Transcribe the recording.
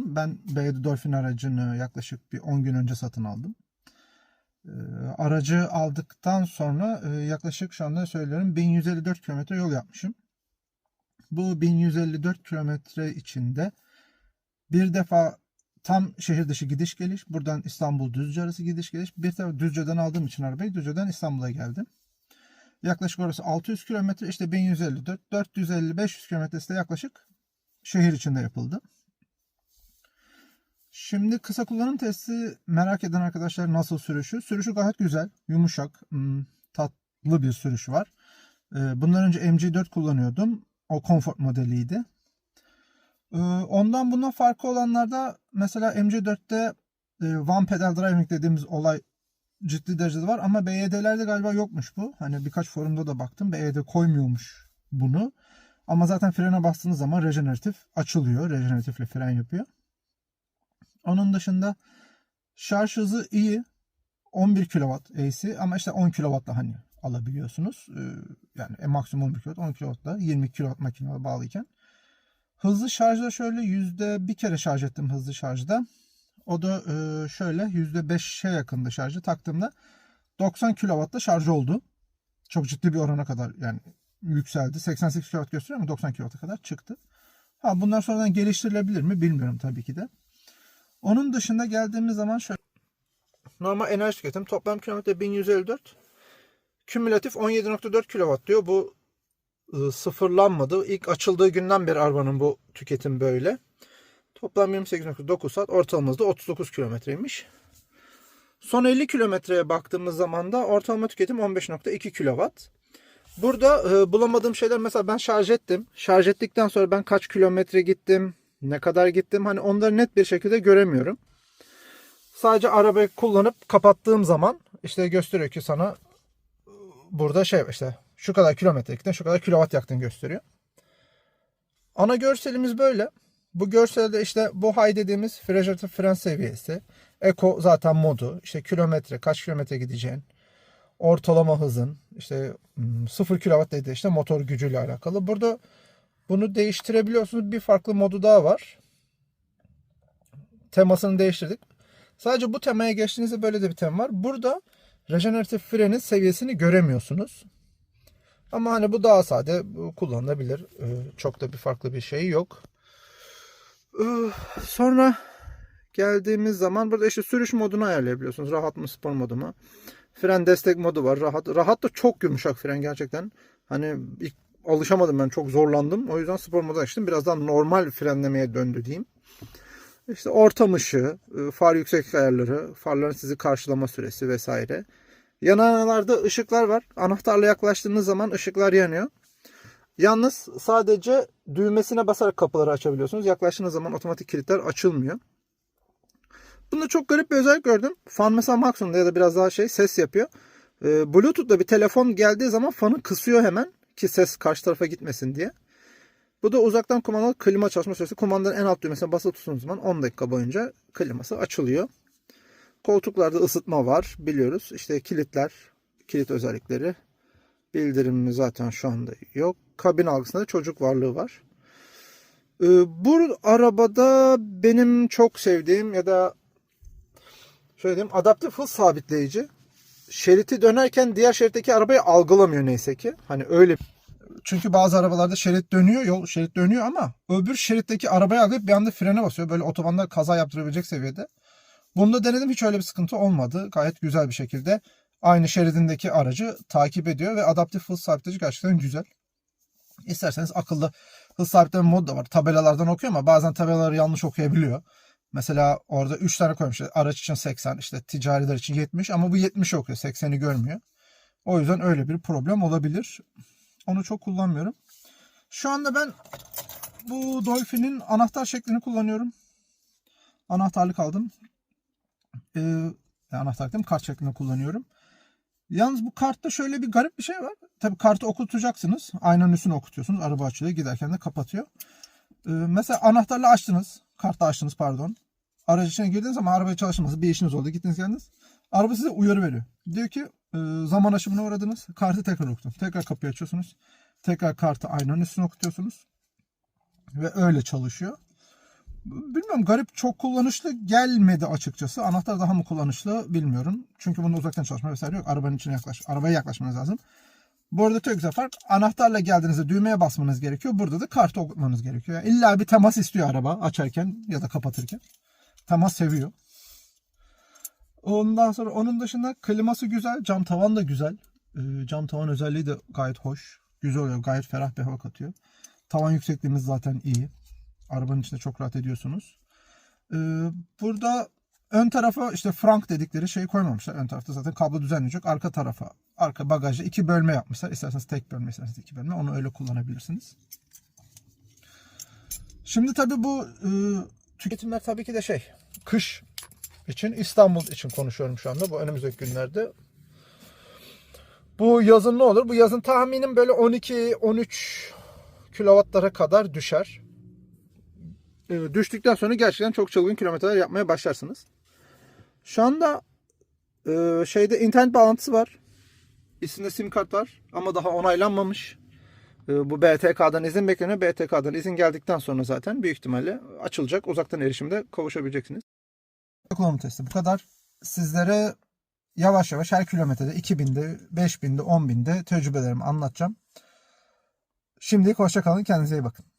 söyleyeceğim. Ben BYD Dolphin aracını yaklaşık bir 10 gün önce satın aldım. Ee, aracı aldıktan sonra e, yaklaşık şu anda söylüyorum 1154 kilometre yol yapmışım. Bu 1154 kilometre içinde bir defa tam şehir dışı gidiş geliş. Buradan İstanbul Düzce arası gidiş geliş. Bir defa Düzce'den aldığım için arabayı Düzce'den İstanbul'a geldim. Yaklaşık orası 600 kilometre işte 1154 450-500 kilometresi de yaklaşık şehir içinde yapıldı. Şimdi kısa kullanım testi merak eden arkadaşlar nasıl sürüşü? Sürüşü gayet güzel, yumuşak, hmm, tatlı bir sürüş var. Ee, Bundan önce MG4 kullanıyordum. O Comfort modeliydi. Ee, Ondan bundan farkı olanlarda mesela MG4'te e, One Pedal Driving dediğimiz olay ciddi derecede var ama BYD'lerde galiba yokmuş bu. Hani birkaç forumda da baktım. BYD koymuyormuş bunu. Ama zaten frene bastığınız zaman rejeneratif açılıyor. Rejeneratifle fren yapıyor. Onun dışında şarj hızı iyi. 11 kW AC ama işte 10 kW da hani alabiliyorsunuz. Ee, Yani e, maksimum 11 kW, 10 kW da 20 kW makineye bağlıyken. Hızlı şarjda şöyle yüzde bir kere şarj ettim hızlı şarjda. O da e, şöyle yüzde beşe yakındı şarjı taktığımda 90 kW'da şarj oldu. Çok ciddi bir orana kadar yani yükseldi. 88 kW gösteriyor ama 90 kW'a kadar çıktı. Ha bunlar sonradan geliştirilebilir mi bilmiyorum tabii ki de. Onun dışında geldiğimiz zaman şöyle. Normal enerji tüketim toplam kilometre 1154. Kümülatif 17.4 kW diyor. Bu ı, sıfırlanmadı. İlk açıldığı günden beri arabanın bu tüketim böyle. Toplam 28.9 saat ortalamamız da 39 kilometreymiş. Son 50 kilometreye baktığımız zaman da ortalama tüketim 15.2 kW. Burada e, bulamadığım şeyler mesela ben şarj ettim. Şarj ettikten sonra ben kaç kilometre gittim, ne kadar gittim hani onları net bir şekilde göremiyorum. Sadece arabayı kullanıp kapattığım zaman işte gösteriyor ki sana burada şey işte şu kadar kilometre gittin, şu kadar kilowatt yaktın gösteriyor. Ana görselimiz böyle. Bu görselde işte bu high dediğimiz rejeneratif fren seviyesi. Eco zaten modu. işte kilometre, kaç kilometre gideceğin. Ortalama hızın. işte hmm, 0 kW dedi işte motor gücüyle alakalı. Burada bunu değiştirebiliyorsunuz. Bir farklı modu daha var. Temasını değiştirdik. Sadece bu temaya geçtiğinizde böyle de bir tema var. Burada rejeneratif frenin seviyesini göremiyorsunuz. Ama hani bu daha sade kullanılabilir. Ee, Çok da bir farklı bir şey yok. Ee, Sonra geldiğimiz zaman burada işte sürüş modunu ayarlayabiliyorsunuz. Rahat mı spor modu mu? Fren destek modu var. Rahat. Rahat da çok yumuşak fren gerçekten. Hani ilk alışamadım ben çok zorlandım. O yüzden spor modu açtım. Birazdan normal frenlemeye döndü diyeyim. İşte ortam ışığı, e, far yüksek ayarları, farların sizi karşılama süresi vesaire. Yan aynalarda ışıklar var. Anahtarla yaklaştığınız zaman ışıklar yanıyor. Yalnız sadece düğmesine basarak kapıları açabiliyorsunuz. Yaklaştığınız zaman otomatik kilitler açılmıyor. Bunda çok garip bir özellik gördüm. Fan mesela maksimumda ya da biraz daha şey ses yapıyor. Ee, Bluetooth'la bir telefon geldiği zaman fanı kısıyor hemen ki ses karşı tarafa gitmesin diye. Bu da uzaktan kumandalı klima çalışma süresi. Kumandanın en alt düğmesine basılı tuttuğunuz zaman 10 dakika boyunca kliması açılıyor. Koltuklarda ısıtma var biliyoruz. İşte kilitler, kilit özellikleri. Bildirimimiz zaten şu anda yok. Kabin algısında çocuk varlığı var. Ee, bu arabada benim çok sevdiğim ya da şöyle diyeyim adaptif hız sabitleyici. Şeriti dönerken diğer şeritteki arabayı algılamıyor neyse ki. Hani öyle çünkü bazı arabalarda şerit dönüyor, yol şerit dönüyor ama öbür şeritteki arabayı algılayıp bir anda frene basıyor. Böyle otobanda kaza yaptırabilecek seviyede. Bunda denedim hiç öyle bir sıkıntı olmadı. Gayet güzel bir şekilde aynı şeridindeki aracı takip ediyor ve adaptif hız sabitleyici gerçekten güzel. İsterseniz akıllı hız sabitleme modu da var. Tabelalardan okuyor ama bazen tabelaları yanlış okuyabiliyor. Mesela orada 3 tane koymuş. Araç için 80, işte ticariler için 70 ama bu 70 okuyor. 80'i görmüyor. O yüzden öyle bir problem olabilir. Onu çok kullanmıyorum. Şu anda ben bu Dolphin'in anahtar şeklini kullanıyorum. Anahtarlık aldım. Ee, anahtarlık değil mi? Kart şeklinde kullanıyorum. Yalnız bu kartta şöyle bir garip bir şey var. Tabii kartı okutacaksınız. Aynanın üstüne okutuyorsunuz. Araba açılıyor. Giderken de kapatıyor. Ee, mesela anahtarla açtınız. Kartla açtınız pardon. Aracın içine girdiğiniz zaman arabaya çalışması bir işiniz oldu. Gittiniz geldiniz. Araba size uyarı veriyor. Diyor ki e, zaman aşımına uğradınız. Kartı tekrar okutun. Tekrar kapıyı açıyorsunuz. Tekrar kartı aynanın üstüne okutuyorsunuz. Ve öyle çalışıyor. Bilmiyorum garip çok kullanışlı gelmedi açıkçası. Anahtar daha mı kullanışlı bilmiyorum. Çünkü bunda uzaktan çalışma vesaire yok. Arabanın içine yaklaş, arabaya yaklaşmanız lazım. Bu arada çok güzel fark. Anahtarla geldiğinizde düğmeye basmanız gerekiyor. Burada da kartı okutmanız gerekiyor. Yani illa bir temas istiyor araba açarken ya da kapatırken. Temas seviyor. Ondan sonra onun dışında kliması güzel. Cam tavan da güzel. Ee, cam tavan özelliği de gayet hoş. Güzel oluyor. Gayet ferah bir hava katıyor. Tavan yüksekliğimiz zaten iyi. Arabanın içinde çok rahat ediyorsunuz. Ee, burada ön tarafa işte frank dedikleri şeyi koymamışlar. Ön tarafta zaten kablo düzenleyecek. Arka tarafa, arka bagajda iki bölme yapmışlar. İsterseniz tek bölme, isterseniz iki bölme. Onu öyle kullanabilirsiniz. Şimdi tabii bu e, tüketimler tabii ki de şey, kış için, İstanbul için konuşuyorum şu anda. Bu önümüzdeki günlerde. Bu yazın ne olur? Bu yazın tahminim böyle 12-13 kilowattlara kadar düşer. Ee, düştükten sonra gerçekten çok çılgın kilometreler yapmaya başlarsınız. Şu anda e, şeyde internet bağlantısı var. İçinde sim kart var ama daha onaylanmamış. E, bu BTK'dan izin bekleniyor. BTK'dan izin geldikten sonra zaten büyük ihtimalle açılacak. Uzaktan erişimde kavuşabileceksiniz. Kullanım testi bu kadar. Sizlere yavaş yavaş her kilometrede 2000'de, 5000'de, 10.000'de tecrübelerimi anlatacağım. Şimdilik hoşça kalın. Kendinize iyi bakın.